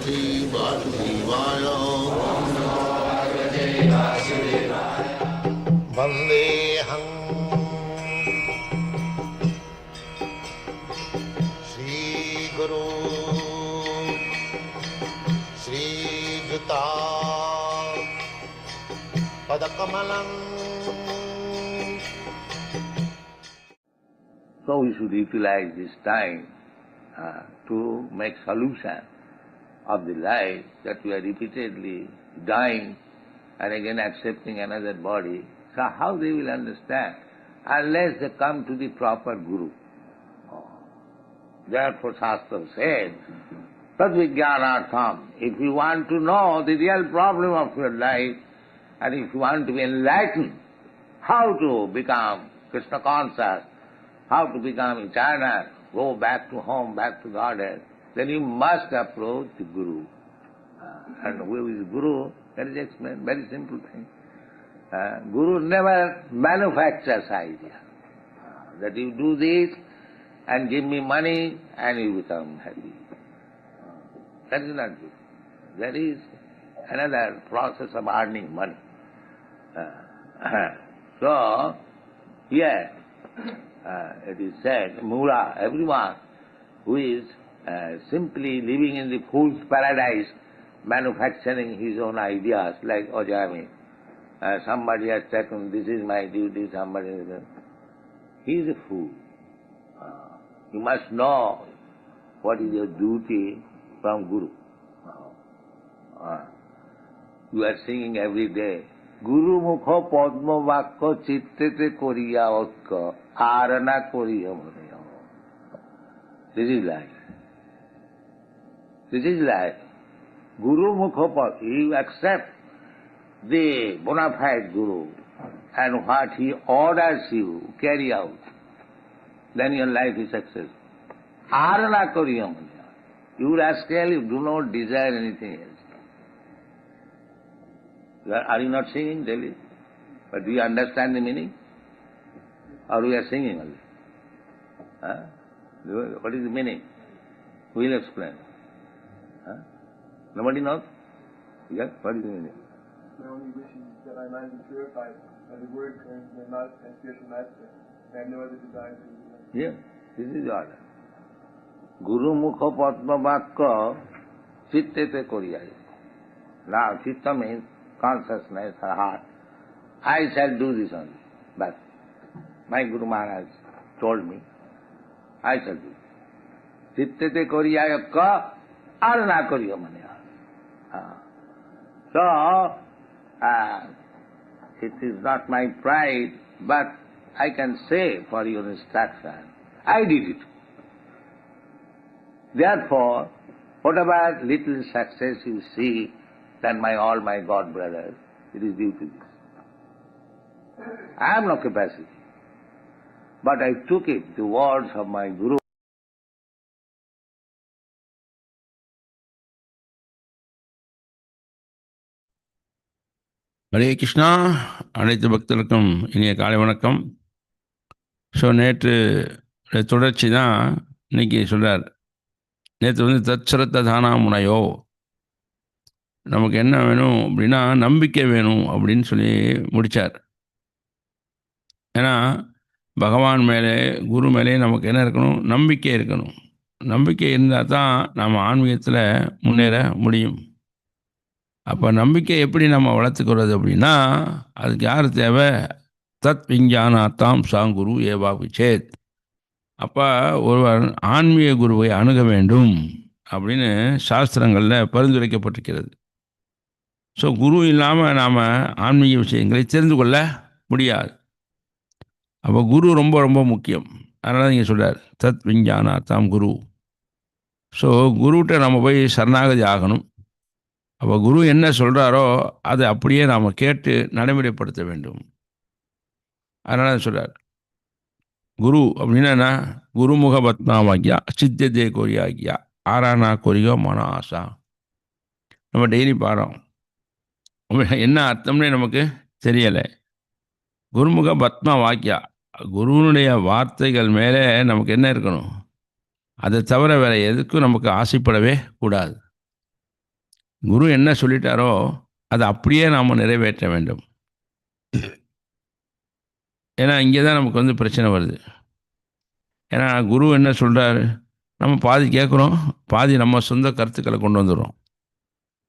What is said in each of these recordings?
भगवते वासुदेवाय वन्देऽहं श्रीगुरु श्रीयुता पदकमलम् So we should utilize this time uh, to make solution of the life that we are repeatedly dying and again accepting another body. So how they will understand unless they come to the proper guru. Therefore Shastra said, Tadvijnanartham, if you want to know the real problem of your life and if you want to be enlightened, how to become Krishna conscious, how to become eternal, go back to home, back to Godhead, then you must approach the Guru. Uh, and who is Guru? That is explained, very simple thing. Uh, Guru never manufactures idea. Uh, that you do this and give me money and you become happy. Uh, that is not good. That is another process of earning money. Uh, so, here, it is said, Mula, everyone who is uh, simply living in the fool's paradise, manufacturing his own ideas, like Ojami. Uh, somebody has taken, this is my duty, somebody is... He is a fool. Uh, you must know what is your duty from Guru. Uh, you are singing every day, গুরু মুখ পদ্ম বাক্য চিত্তেতে করিয়া ঐক্য আর না করিয়া মনে this is life This is like Guru Mukhopa. You accept the bona fide Guru and what he orders you, carry out. Then your life is successful. You rascal, you do not desire anything else. Are you not singing daily? But do you understand the meaning? Or we are singing only? Huh? What is the meaning? We'll explain. Huh? Nobody knows? Yeah? What is the meaning? My only wish is that I might be purified by the word and my mouth and spiritual master. I have no other desire to do Yeah, this is the order. গুরু মুখ পদ্ম বাক্য চিত্তেতে করিয়া Now, chitta means consciousness, her heart. I shall do this only. But my Guru Maharaj told me, I shall do. চিত্তেতে করিয়া ক আর না করিও মানে আর। হ্যাঁ। So, uh, it is not my pride, but I can say for your instruction, I did it. Therefore, whatever little success you see, than my all my God brothers, it is due to this. I have no capacity. But I took it, the words of my Guru. Hare Krishna. அனைத்து பக்தர்களுக்கும் இனிய காலை வணக்கம். So நேற்று தொடர்ச்சி தான் இன்னைக்கு சொல்கிறார் நேற்று வந்து தச்சரத்த தானா முனையோ நமக்கு என்ன வேணும் அப்படின்னா நம்பிக்கை வேணும் அப்படின்னு சொல்லி முடித்தார் ஏன்னா பகவான் மேலே குரு மேலே நமக்கு என்ன இருக்கணும்? நம்பிக்கை இருக்கணும். நம்பிக்கை இருந்தால் தான் நாம் ஆன்மீகத்தில் முன்னேற முடியும். அப்போ நம்பிக்கை எப்படி நம்ம வளர்த்துக்கிறது அப்படின்னா அதுக்கு யார் தேவை? தத் விஞ்ஞானாத்தாம் சாங்குரு ஏவா சேத் அப்போ ஒருவர் ஆன்மீக குருவை அணுக வேண்டும் அப்படின்னு சாஸ்திரங்களில் பரிந்துரைக்கப்பட்டிருக்கிறது. ஸோ குரு இல்லாமல் நாம் ஆன்மீக விஷயங்களை தெரிந்து கொள்ள முடியாது. அப்போ குரு ரொம்ப ரொம்ப முக்கியம். அதனால் நீங்கள் இங்கே சொல்கிறார் தத் விஞ்ஞானாத்தாம் குரு. ஸோ குருகிட்ட நம்ம போய் சரணாகதி ஆகணும். அப்போ குரு என்ன சொல்கிறாரோ அதை அப்படியே நாம் கேட்டு நடைமுறைப்படுத்த வேண்டும். அதனால் சொல்கிறார் குரு அப்படின்னா என்ன? குருமுக பத்மாவாக்கியா சித்ததே கொரியாக்கியா ஆரானா கொரியோ மன ஆசா. நம்ம டெய்லி பாடம். என்ன அர்த்தம்னே நமக்கு தெரியலை. குருமுக பத்மா வாக்கியா குருவனுடைய வார்த்தைகள் மேலே நமக்கு என்ன இருக்கணும்? அதை தவிர வேறு எதுக்கும் நமக்கு ஆசைப்படவே கூடாது. குரு என்ன சொல்லிட்டாரோ அதை அப்படியே நாம் நிறைவேற்ற வேண்டும். ஏன்னா இங்கே தான் நமக்கு வந்து பிரச்சனை வருது. ஏன்னா குரு என்ன சொல்கிறாரு நம்ம பாதி கேட்குறோம் பாதி நம்ம சொந்த கருத்துக்களை கொண்டு வந்துடுறோம்.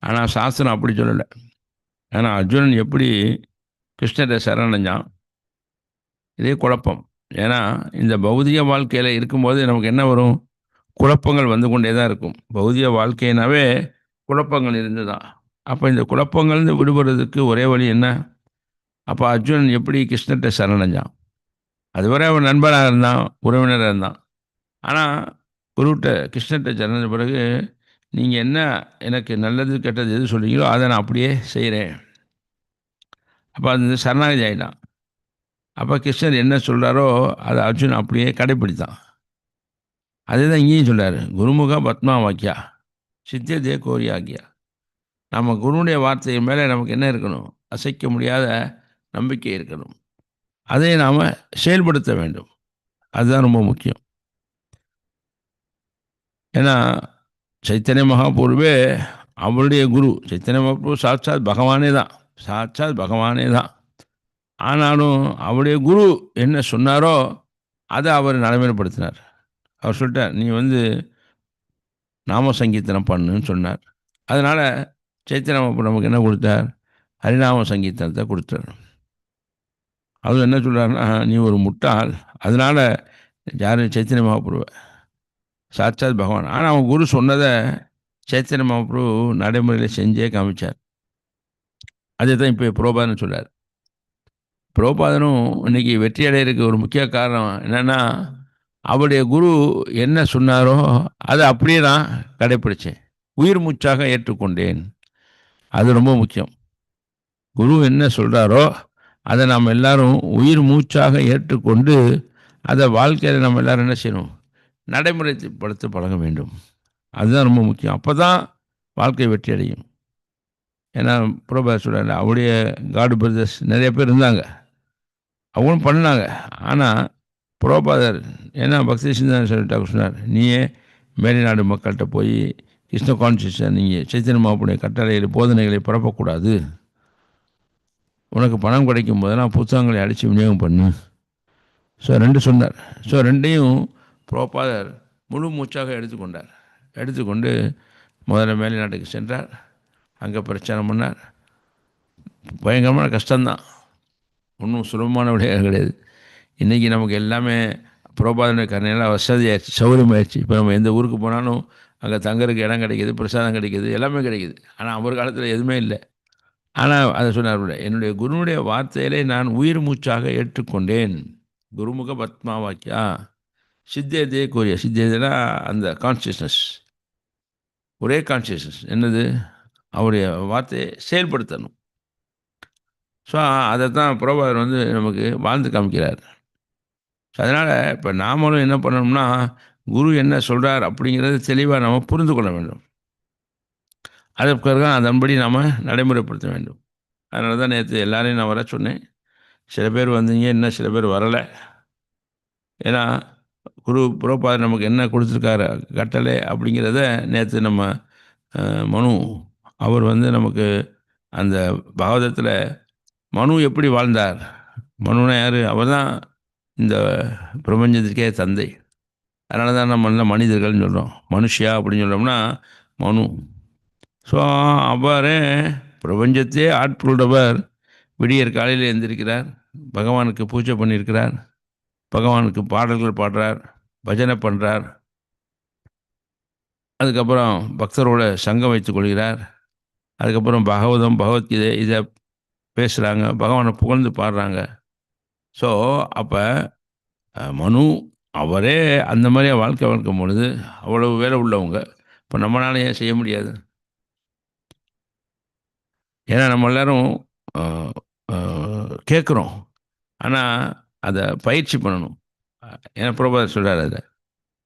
ஆனால் சாஸ்திரம் அப்படி சொல்லலை. ஏன்னா அர்ஜுனன் எப்படி கிருஷ்ணரை சரணடைஞ்சான்? இதே குழப்பம். ஏன்னா இந்த பௌதிக வாழ்க்கையில் இருக்கும்போது நமக்கு என்ன வரும்? குழப்பங்கள் வந்து கொண்டே தான் இருக்கும். பௌதிக வாழ்க்கையினாவே குழப்பங்கள் இருந்து தான் அப்போ இந்த குழப்பங்கள்னு விடுபடுறதுக்கு ஒரே வழி என்ன? அப்போ அர்ஜுனன் எப்படி கிருஷ்ணர்கிட்ட சரணடைஞ்சான்? அதுவரை அவன் நண்பனாக இருந்தான் உறவினராக இருந்தான். ஆனால் குருட்ட கிருஷ்ணர்கிட்ட சரணடைஞ்ச பிறகு நீங்கள் என்ன எனக்கு நல்லது கெட்டது எது சொல்கிறீங்களோ அதை நான் அப்படியே செய்கிறேன் அப்போ அது சரணாகதி ஆகிட்டான் அப்போ கிருஷ்ணர் என்ன சொல்கிறாரோ அதை அர்ஜுன் அப்படியே கடைப்பிடித்தான். அதே தான் இங்கேயும் சொல்கிறார் குருமுக பத்மா வாக்கியா? சித்தியத்தையே கோரி ஆகியா நம்ம குருவுடைய வார்த்தை மேலே நமக்கு என்ன இருக்கணும்? அசைக்க முடியாத நம்பிக்கை இருக்கணும். அதை நாம் செயல்படுத்த வேண்டும். அதுதான் ரொம்ப முக்கியம். ஏன்னா சைத்தன்ய மகாபூர்வே அவருடைய குரு. சைத்தன்ய மகாபூர் சாட்சாத் பகவானே தான். சாட்சாத் பகவானே தான். ஆனாலும் அவருடைய குரு என்ன சொன்னாரோ அதை அவர் நடைமுறைப்படுத்தினார். அவர் சொல்லிட்டார் நீ வந்து நாம சங்கீர்த்தனம் பண்ணுன்னு சொன்னார். அதனால் சைத்தன்ய நமக்கு என்ன கொடுத்தார்? ஹரிநாம சங்கீர்த்தனத்தை கொடுத்தார். அவர் என்ன சொல்கிறாருன்னா நீ ஒரு முட்டாள். அதனால் யாரும் சைத்தன்ய மகாபுருவை சாட்சாத் பகவான். ஆனால் அவன் குரு சொன்னதை சைத்தன்ய மகாபுரு நடைமுறையில் செஞ்சே காமிச்சார். அதே தான் இப்போ புரோபாதன் சொல்கிறார் புரோபாதனும் இன்னைக்கு வெற்றி அடையிறதுக்கு ஒரு முக்கிய காரணம் என்னென்னா அவருடைய குரு என்ன சொன்னாரோ அதை அப்படியே நான் கடைப்பிடிச்சேன். உயிர் மூச்சாக ஏற்றுக்கொண்டேன். அது ரொம்ப முக்கியம். குரு என்ன சொல்கிறாரோ அதை நாம் எல்லாரும் உயிர் மூச்சாக ஏற்றுக்கொண்டு அதை வாழ்க்கையில் நம்ம எல்லாரும் என்ன செய்யணும்? நடைமுறைப்படுத்த பழக வேண்டும். அதுதான் ரொம்ப முக்கியம். அப்போ தான் வாழ்க்கை வெற்றி அடையும். ஏன்னா புரோபா சொல்கிறாங்க அவருடைய காடு பிரதர்ஸ் நிறைய பேர் இருந்தாங்க. அவங்களும் பண்ணாங்க ஆனால் புரோபாதர் ஏன்னா பக்தி சிந்தனை சொல்லிட்டாங்க சொன்னார் நீயே மேலைநாடு மக்கள்கிட்ட போய் கிருஷ்ண கான்சியஸை நீங்கள் சைத்தன்ய மாப்புடைய கட்டளையில் போதனைகளை பரப்பக்கூடாது உனக்கு பணம் கிடைக்கும் போதெல்லாம் புத்தகங்களை அடித்து விநியோகம் பண்ணு. ஸோ ரெண்டு சொன்னார். ஸோ ரெண்டையும் புரோபாதர் முழு மூச்சாக எடுத்துக்கொண்டார். எடுத்துக்கொண்டு முதல்ல மேலைநாட்டுக்கு சென்றார். அங்கே பிரச்சாரம் பண்ணார். பயங்கரமான கஷ்டம்தான். ஒன்றும் சுலபமான விடையாக கிடையாது. இன்றைக்கி நமக்கு எல்லாமே புரோபாதனுடைய கருணையெல்லாம் வசதியாகிடுச்சு சௌகரியமாயிடுச்சு இப்போ நம்ம எந்த ஊருக்கு போனாலும் அங்கே தங்கறதுக்கு இடம் கிடைக்கிது பிரசாதம் கிடைக்கிது எல்லாமே கிடைக்கிது. ஆனால் அவர் காலத்தில் எதுவுமே இல்லை. ஆனால் அதை சொன்னார் என்னுடைய குருனுடைய வார்த்தையிலே நான் உயிர் மூச்சாக ஏற்றுக்கொண்டேன். குருமுக பத்மா வாக்கியா சித்தேதே கோரியா சித்தேதனா அந்த கான்சியஸ்னஸ் ஒரே கான்சியஸ்னஸ் என்னது? அவருடைய வார்த்தையை செயல்படுத்தணும். ஸோ அதை தான் புரோபாதர் வந்து நமக்கு வாழ்ந்து காமிக்கிறார். அதனால் இப்போ நாமளும் என்ன பண்ணணும்னா குரு என்ன சொல்கிறார் அப்படிங்கிறத தெளிவாக நம்ம புரிந்து கொள்ள வேண்டும். அதற்காக அதன்படி நாம் நடைமுறைப்படுத்த வேண்டும். அதனால தான் நேற்று எல்லாரையும் நான் வர சொன்னேன். சில பேர் வந்தீங்க இன்னும் சில பேர் வரலை. ஏன்னா குரு புரோபாதர் நமக்கு என்ன கொடுத்துருக்காரு கட்டளை அப்படிங்கிறத நேற்று நம்ம மனு அவர் வந்து நமக்கு அந்த பாகவதத்தில் மனு எப்படி வாழ்ந்தார்? மனுனா யார்? அவர் தான் இந்த பிரபஞ்சத்துக்கே தந்தை. அதனால தான் நம்ம நல்ல மனிதர்கள்னு சொல்கிறோம் மனுஷியா அப்படின்னு சொல்கிறோம்னா மனு. ஸோ அவரே பிரபஞ்சத்தையே ஆட்கொண்டவர் விடியற் காலையில் எழுந்திருக்கிறார் பகவானுக்கு பூஜை பண்ணியிருக்கிறார். பகவானுக்கு பாடல்கள் பாடுறார். பஜனை பண்ணுறார் அதுக்கப்புறம் பக்தரோட சங்கம் வைத்துக் கொள்கிறார். அதுக்கப்புறம் பகவதம் பகவத்கீதை இதை பேசுகிறாங்க பகவானை புகழ்ந்து பாடுறாங்க. ஸோ அப்போ மனு அவரே அந்த மாதிரியே வாழ்க்கை வாழ்க்கும் பொழுது அவ்வளவு வேலை உள்ளவங்க இப்போ நம்மளால ஏன் செய்ய முடியாது? ஏன்னா நம்ம எல்லோரும் கேட்குறோம். ஆனால் அதை பயிற்சி பண்ணணும். ஏன்னா பிரபாதர் சொல்கிறார் அதை.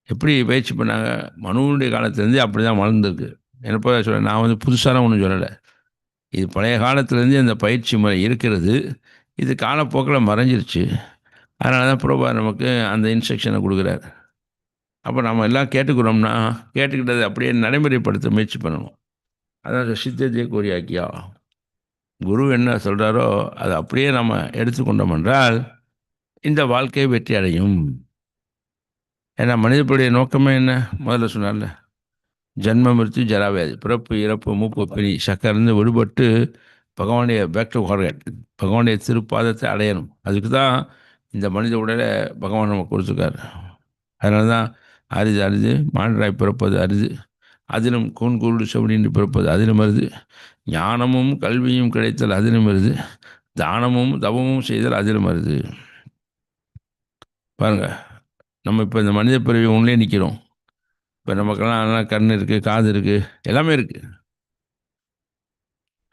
எப்படி பயிற்சி பண்ணாங்க? மனுவனுடைய காலத்துலேருந்து அப்படி தான் வளர்ந்துருக்கு. என்ன பிரபாதர் சொல்கிறேன் நான் வந்து புதுசான ஒன்றும் சொல்லலை. இது பழைய காலத்துலேருந்தே அந்த பயிற்சி முறை இருக்கிறது. இது காலப்போக்கில் மறைஞ்சிருச்சு. அதனால தான் பிரபா நமக்கு அந்த இன்ஸ்ட்ரக்ஷனை கொடுக்குறாரு. அப்போ நம்ம எல்லாம் கேட்டுக்கிறோம்னா கேட்டுக்கிட்டதை அப்படியே நடைமுறைப்படுத்த முயற்சி பண்ணணும். அதான் சித்தத்தையே கோரியாக்கியா? குரு என்ன சொல்கிறாரோ அதை அப்படியே நம்ம எடுத்துக்கொண்டோம் என்றால் இந்த வாழ்க்கையை வெற்றி அடையும். ஏன்னா மனிதனுடைய நோக்கமே என்ன? முதல்ல சொன்னார்ல ஜன்ம மிருத்து ஜராவியாதி பிறப்பு இறப்பு மூப்பு பிரி சக்கரிலிருந்து விடுபட்டு பகவானுடைய பேக் டு ஹார்கட் பகவானுடைய திருப்பாதத்தை அடையணும். அதுக்கு தான் இந்த மனித உடலை பகவான் நமக்கு கொடுத்துருக்காரு. அதனால தான் அரிது அரிது மாண்டராய் பிறப்பது அரிது. அதிலும் கூன் கூடு பிறப்பது அதிலும் வருது ஞானமும் கல்வியும் கிடைத்தல் அதிலும் வருது தானமும் தவமும் செய்தல் அதிலும் வருது பாருங்கள் நம்ம இப்போ இந்த மனித பிறவி ஒன்றே நிற்கிறோம் இப்போ நமக்கெல்லாம் கண் இருக்குது காது இருக்குது எல்லாமே இருக்குது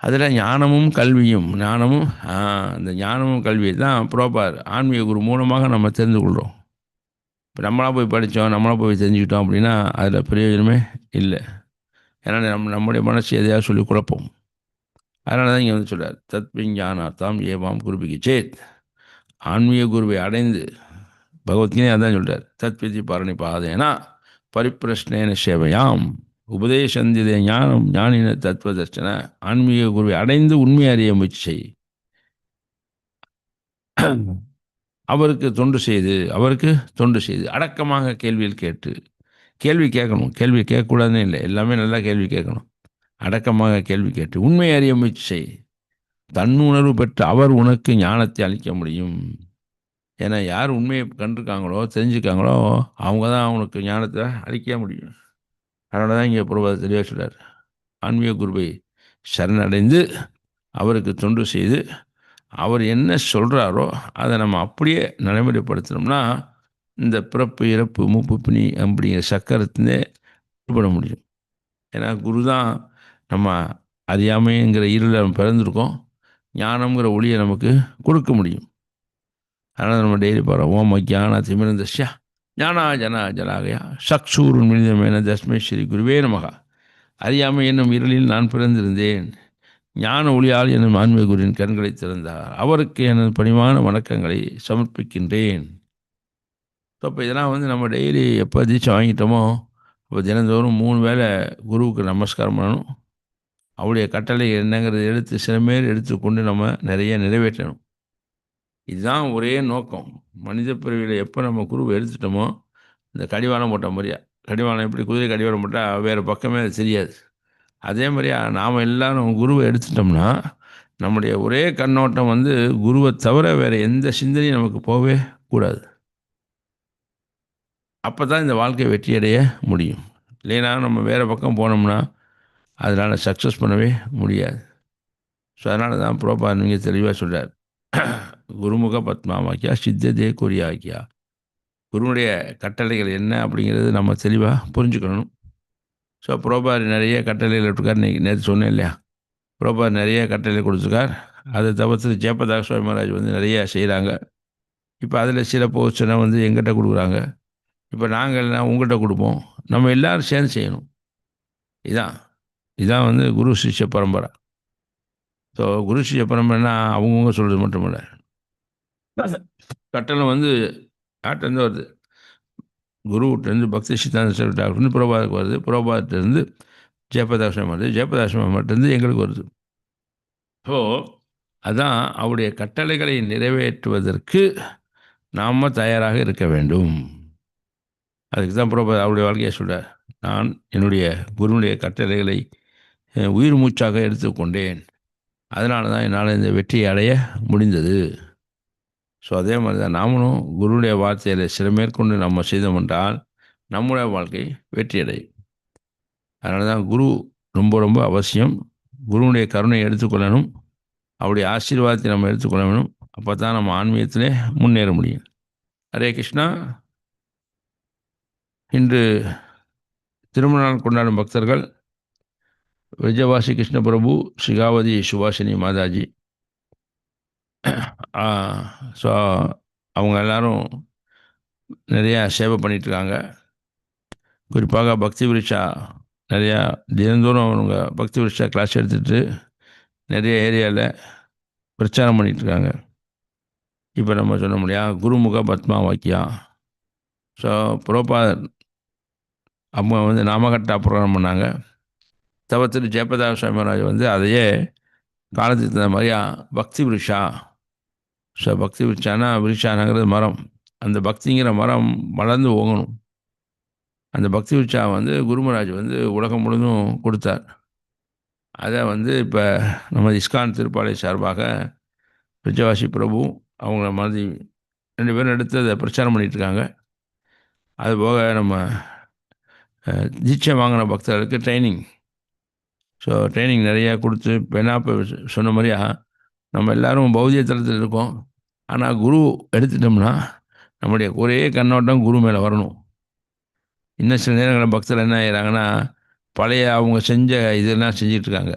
அதில் ஞானமும் கல்வியும் ஞானமும் அந்த ஞானமும் கல்வியை தான் புரோபார் ஆன்மீக குரு மூலமாக நம்ம தெரிந்து கொள்கிறோம் இப்போ நம்மளாக போய் படித்தோம் நம்மளாக போய் தெரிஞ்சுக்கிட்டோம் அப்படின்னா அதில் பிரயோஜனமே இல்லை. ஏன்னா நம்ம நம்முடைய மனசு எதையாவது சொல்லி குழப்பம். அதனால தான் இங்கே வந்து சொல்கிறார் தத்விஞானார்த்தாம் ஏவாம் குருபிக்கு சேத். ஆன்மீக குருவை அடைந்து பகவத்கீதை அதான் சொல்கிறார் தத்விதி பரணி பாதேனா பரிப்பிரஷ்னேன சேவையாம். உபதேசந்திதே ஞானம் ஞானின தத்துவதர்ஷன ஆன்மீக குருவை அடைந்து உண்மை அறிய முயற்சி செய். அவருக்கு தொண்டு செய்து அவருக்கு தொண்டு செய்து அடக்கமாக கேள்வியில் கேட்டு. கேள்வி கேட்கணும். கேள்வி கேட்கக்கூடாதுன்னு இல்லை. எல்லாமே நல்லா கேள்வி கேட்கணும். அடக்கமாக கேள்வி கேட்டு உண்மை அறிய முயற்சி செய். தன்னுணர்வு பெற்று அவர் உனக்கு ஞானத்தை அளிக்க முடியும். ஏன்னா யார் உண்மையை கண்டிருக்காங்களோ தெரிஞ்சுக்காங்களோ அவங்க தான் அவனுக்கு ஞானத்தை அளிக்க முடியும். அதனால தான் இங்கே பிரபா தெளிவாக சொல்கிறார் ஆன்மீக குருவை சரணடைந்து அவருக்கு தொண்டு செய்து அவர் என்ன சொல்கிறாரோ அதை நம்ம அப்படியே நடைமுறைப்படுத்தினோம்னா இந்த பிறப்பு இறப்பு மூப்பு பிணி அப்படிங்கிற சக்கரத்திலே விடுபட முடியும். ஏன்னா குரு தான் நம்ம அறியாமைங்கிற இருளை நம்ம பிறந்திருக்கோம். ஞானம்ங்கிற ஒளியை நமக்கு கொடுக்க முடியும். அதனால் நம்ம டெய்லி போகிறோம் ஓம் அஜான திமிரந்தஷ்யா ஞானா ஜனா ஜனாகயா சக்ஷூருன் மினிதமேன தஸ்மை ஸ்ரீ குருவே நமகா. அறியாமை என்னும் இருளில் நான் பிறந்திருந்தேன். ஞான ஒளியால் என்னும் ஆன்மீக குருவின் கண்களை திறந்தார். அவருக்கு எனது பணிவான வணக்கங்களை சமர்ப்பிக்கின்றேன். ஸோ இப்போ இதெல்லாம் வந்து நம்ம டெய்லி எப்போ தீட்சை வாங்கிட்டோமோ இப்போ தினந்தோறும் மூணு வேளை குருவுக்கு நமஸ்காரம் பண்ணணும். அவருடைய கட்டளை என்னங்கிறத எடுத்து சில மேல் எடுத்துக்கொண்டு நம்ம நிறைய நிறைவேற்றணும். இதுதான் ஒரே நோக்கம். மனித பிறவியில் எப்போ நம்ம குருவை எடுத்துட்டோமோ இந்த கடிவாளம் போட்ட மாதிரியா? கடிவாளம் எப்படி குதிரை கடிவாளம் போட்டால் வேறு பக்கமே அது தெரியாது. அதே மாதிரியா நாம் எல்லாரும் குருவை எடுத்துட்டோம்னா நம்முடைய ஒரே கண்ணோட்டம் வந்து குருவை தவிர வேறு எந்த சிந்தனையும் நமக்கு போகவே கூடாது. அப்போ தான் இந்த வாழ்க்கை வெற்றியடைய முடியும். இல்லைன்னா நம்ம வேறு பக்கம் போனோம்னா அதனால் சக்ஸஸ் பண்ணவே முடியாது. ஸோ அதனால தான் புரோபா நீங்கள் தெளிவாக சொல்கிறார் குருமுக பத்மாவாக்கியா சித்ததே குறியாக்கியா குருனுடைய கட்டளைகள் என்ன அப்படிங்கிறது நம்ம தெளிவாக புரிஞ்சுக்கணும். ஸோ புரோபாரி நிறைய கட்டளைகள் இருக்கார் இன்னைக்கு நேற்று சொன்னேன் இல்லையா? புரோபாரி நிறைய கட்டளை கொடுத்துருக்கார். அதை தவிர்த்து ஜெயபதாக சுவாமி மகாராஜ் வந்து நிறைய செய்கிறாங்க இப்போ அதில் சில போஸ்டனை வந்து எங்கிட்ட கொடுக்குறாங்க. இப்போ நாங்கள் எல்லாம் உங்கள்கிட்ட கொடுப்போம். நம்ம எல்லோரும் சேர்ந்து செய்யணும். இதான். இதான் வந்து குரு சிஷ்ய பரம்பரை. ஸோ குரு சிஷ்ய பரம்பரைனா அவங்கவுங்க சொல்கிறது மட்டும் இல்லை. கட்டளை வந்து யார்கிட்டருந்து வருது? குருவிட்டேருந்து பக்தி சித்தாந்த டாக்டர்னு புரோபாதுக்கு வருது. புரோபாத்திலேருந்து ஜெயபதாசிரமம் வருது. ஜெயபதாசிரமம் மட்டும்ந்து எங்களுக்கு வருது. ஸோ அதான் அவருடைய கட்டளைகளை நிறைவேற்றுவதற்கு நாம் தயாராக இருக்க வேண்டும். அதுக்கு தான் புரோபா அவருடைய வாழ்க்கையை சொல்கிறார் நான் என்னுடைய குருனுடைய கட்டளைகளை உயிர் மூச்சாக எடுத்துக்கொண்டேன். அதனால தான் என்னால் இந்த வெற்றியை அடைய முடிந்தது. ஸோ அதே மாதிரி தான் நாமளும் குருவுடைய வார்த்தையில் சில மேற்கொண்டு நம்ம செய்தோம் என்றால் நம்முடைய வாழ்க்கை வெற்றியடையும் அதனால தான் குரு ரொம்ப ரொம்ப அவசியம். குருவுடைய கருணையை எடுத்துக்கொள்ளணும் அவருடைய ஆசீர்வாதத்தை நம்ம எடுத்துக்கொள்ள வேணும். அப்போ தான் நம்ம ஆன்மீகத்திலே முன்னேற முடியும். ஹரே கிருஷ்ணா. இன்று திருமண நாள் கொண்டாடும் பக்தர்கள் விஜயவாசி கிருஷ்ணபிரபு சிகாவதி சுபாஷினி மாதாஜி. ஸோ அவங்க எல்லாரும் நிறையா சேவை பண்ணிகிட்ருக்காங்க குறிப்பாக பக்தி விருஷா நிறையா தினந்தோறும் அவங்க பக்தி விருஷா கிளாஸ் எடுத்துகிட்டு நிறைய ஏரியாவில் பிரச்சாரம் பண்ணிகிட்ருக்காங்க இப்போ நம்ம சொல்ல முடியா குருமுக பத்மா வாக்கியா. ஸோ புரோபா அவங்க வந்து நாமகட்டா ப்ரோக்ராம் பண்ணாங்க. தவத்தில் ஜெயபிரதா சுவாமி மகாராஜ் வந்து அதையே காலத்துக்கு தகுந்த மாதிரியா பக்தி விருஷா ஸோ பக்தி விருஷானா விருஷானங்கிறது மரம். அந்த பக்திங்கிற மரம் வளர்ந்து ஓங்கணும். அந்த பக்தி விருஷா வந்து குருமராஜ் வந்து உலகம் முழுதும் கொடுத்தார். அதை வந்து இப்போ நம்ம இஸ்கான் திருப்பாலை சார்பாக விஜயவாசி பிரபு அவங்கள மாதிரி ரெண்டு பேரும் எடுத்து அதை பிரச்சாரம் பண்ணிகிட்ருக்காங்க இருக்காங்க அதுபோக நம்ம தீட்சை வாங்கின பக்தர்களுக்கு ட்ரைனிங். ஸோ ட்ரைனிங் நிறையா கொடுத்து இப்போ இப்போ சொன்ன மாதிரியா நம்ம எல்லாரும் பௌதிய தளத்தில் இருக்கோம். ஆனால் குரு எடுத்துட்டோம்னா நம்முடைய ஒரே கண்ணோட்டம் குரு மேலே வரணும். இன்னும் சில நேரங்களில் பக்தர் என்ன ஆகிறாங்கன்னா பழைய அவங்க செஞ்ச இதெல்லாம் செஞ்சிட்ருக்காங்க.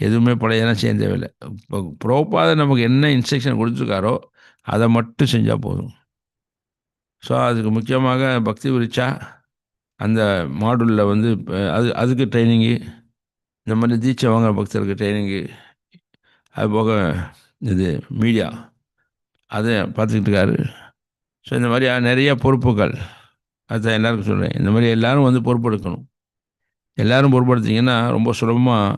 எதுவுமே பழையெல்லாம் செய்ய தேவையில்லை. இப்போ ப்ரோப்பாத நமக்கு என்ன இன்ஸ்ட்ரக்ஷன் கொடுத்துருக்காரோ அதை மட்டும் செஞ்சால் போதும். ஸோ அதுக்கு முக்கியமாக பக்தி விரிச்சா அந்த மாடுலில் வந்து அது அதுக்கு ட்ரைனிங்கு இந்த மாதிரி தீட்சை வாங்குற பக்தருக்கு ட்ரைனிங்கு அது போக இது மீடியா அதை பார்த்துக்கிட்டு இருக்காரு. ஸோ இந்த மாதிரி நிறைய பொறுப்புகள் அதுதான் எல்லாருக்கும் சொல்கிறேன் இந்த மாதிரி எல்லாரும் வந்து பொறுப்பெடுக்கணும். எல்லோரும் பொறுப்படுத்திங்கன்னா ரொம்ப சுலபமாக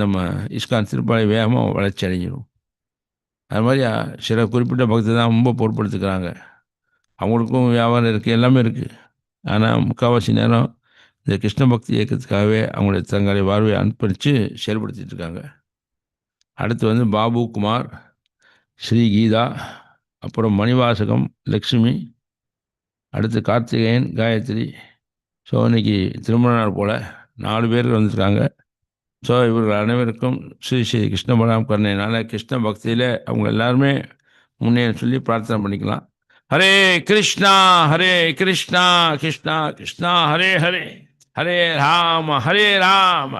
நம்ம இஸ்கான் திருப்பாலை வேகமாக வளர்ச்சி அடைஞ்சிடும் அது மாதிரி சில குறிப்பிட்ட பக்தர் தான் ரொம்ப பொறுப்படுத்துக்கிறாங்க. அவங்களுக்கும் வியாபாரம் இருக்குது எல்லாமே இருக்குது ஆனால் முக்கால்வாசி நேரம் இந்த கிருஷ்ண பக்தி இயக்கத்துக்காகவே அவங்களுடைய தங்களை வாழ்வை அர்ப்பணித்து செயல்படுத்திகிட்டு இருக்காங்க. அடுத்து வந்து பாபு குமார் ஸ்ரீ கீதா அப்புறம் மணிவாசகம் லக்ஷ்மி அடுத்து கார்த்திகேயன் காயத்ரி. ஸோ இன்றைக்கி திருமண நாள் போல் நாலு பேர் வந்திருக்காங்க. ஸோ இவர்கள் அனைவருக்கும் ஸ்ரீ ஸ்ரீ கிருஷ்ண பலராம் கருணையினால் கிருஷ்ண பக்தியில் அவங்க எல்லாருமே முன்னேற சொல்லி பிரார்த்தனை பண்ணிக்கலாம். ஹரே கிருஷ்ணா ஹரே கிருஷ்ணா கிருஷ்ணா கிருஷ்ணா ஹரே ஹரே. ஹரே ராம ஹரே ராம